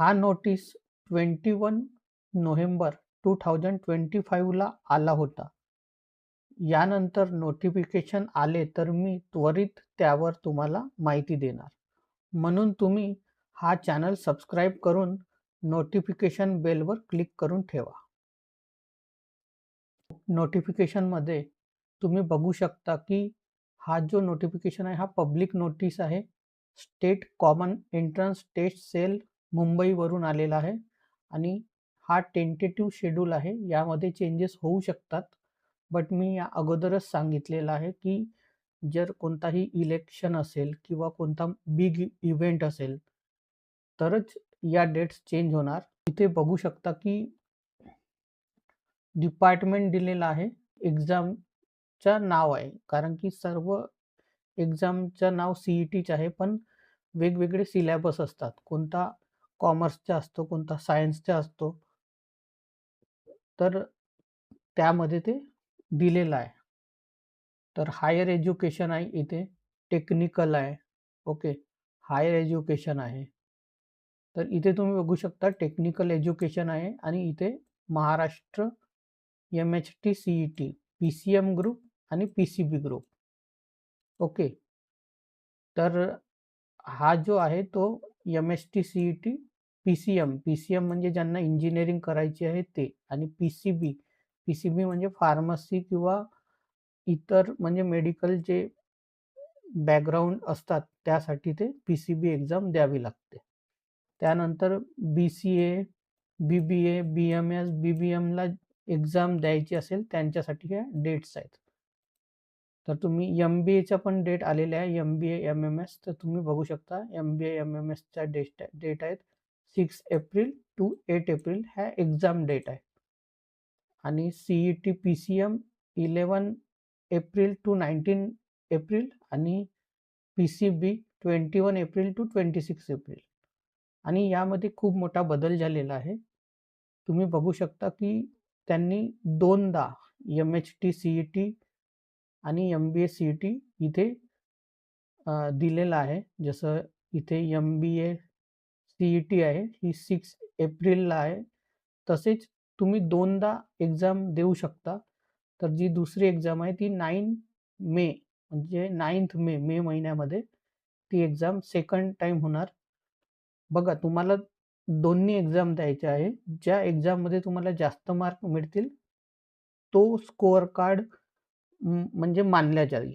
हा notice twenty one November two thousand twenty फाईव्हला आला होता. यानंतर नोटिफिकेशन आले तर मी त्वरित त्यावर तुम्हाला माहिती देणार. म्हणून तुम्ही हा चॅनल सबस्क्राईब करून नोटिफिकेशन बेलवर क्लिक करून ठेवा. नोटिफिकेशनमध्ये तुम्ही बघू शकता की हा जो नोटिफिकेशन आहे हा पब्लिक नोटीस आहे. State common entrance test cell मुंबईवरून आलेला आहे आणि हा टेंटेटिव्ह शेड्यूल आहे. यामध्ये चेंजेस होऊ शकतात बट मी या अगोदरच सांगितलेलं आहे की जर कोणताही इलेक्शन असेल किंवा कोणता बिग इव्हेंट असेल तरच या डेट्स चेंज होणार. इथे बघू शकता की डिपार्टमेंट दिलेलं आहे. एक्झामचं नाव आहे कारण की सर्व एक्झामचं नाव सी ई टीच आहे पण वेगवेगळे सिलेबस असतात. कोणता कॉमर्सचा असतो कोणता सायन्सचा असतो. तर त्यामध्ये ते दिलेलं आहे. तर हायर एज्युकेशन आहे इथे टेक्निकल आहे ओके. हायर एज्युकेशन आहे. तर इथे तुम्ही बघू शकता टेक्निकल एज्युकेशन आहे आणि इथे Maharashtra M H T C E T P C M group आणि P C B group okay. तर हा जो आहे तो M H T C E T P C M P C M म्हणजे ज्यांना इंजिनिअरिंग करायची आहे ते आणि P C B P C B म्हणजे फार्मसी किंवा इतर म्हणजे मेडिकल जे बॅकग्राऊंड असतात त्यासाठी ते पी सी बी एक्झाम द्यावी लागते. त्यानंतर B C A B B A B M S B B एमला exam द्यायची असेल त्यांच्यासाठी ह्या डेट्स आहेत. तर तुम्ही एम बी एच्या पण डेट आलेल्या आहे M B A M M S तर तुम्ही बघू शकता M B A M M एसच्या डेट डेट आहेत. Six April to eight April ह्या एक्झाम डेट आहे. आणि C E T P C M eleven April to nineteen April आणि P C B twenty one April to twenty six April. आणि यामध्ये खूप मोठा बदल झालेला आहे. तुम्ही बघू शकता की त्यांनी दोनदा M H T C E T आणि M B A C E T इथे दिलेलं आहे. जसं इथे M B A C E T आहे ही सिक्स एप्रिलला आहे. तसेच तुम्ही दोनदा एक्झाम देऊ शकता. तर जी दुसरी एक्झाम आहे ती नाईन मे म्हणजे नाईन्थ मे मे महिन्यामध्ये ती एक्झाम सेकंड टाईम होणार. बघा तुम्हाला दोन्ही एक्झाम द्यायच्या आहे. ज्या एक्झाममध्ये तुम्हाला जास्त मार्क मिळतील तो स्कोअर कार्ड म्हणजे मानल्या जाईल.